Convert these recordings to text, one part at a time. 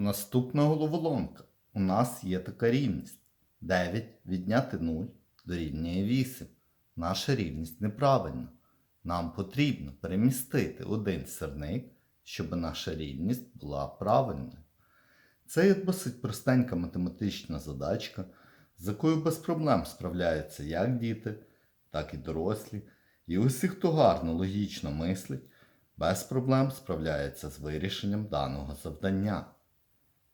Наступна головоломка. У нас є така рівність. 9 відняти 0 дорівнює 8. Наша рівність неправильна. Нам потрібно перемістити один сирник, щоб наша рівність була правильною. Це є досить простенька математична задачка, з якою без проблем справляються як діти, так і дорослі. І усі, хто гарно логічно мислить, без проблем справляється з вирішенням даного завдання.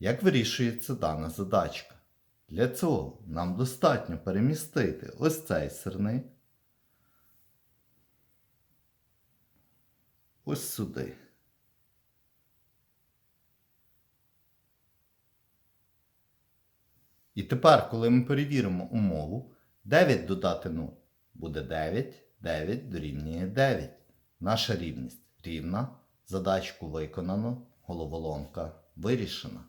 Як вирішується дана задачка? Для цього нам достатньо перемістити ось цей сирник ось сюди. І тепер, коли ми перевіримо умову, 9 додати 0 буде 9, 9 дорівнює 9. Наша рівність рівна. Задачку виконано, головоломка вирішена.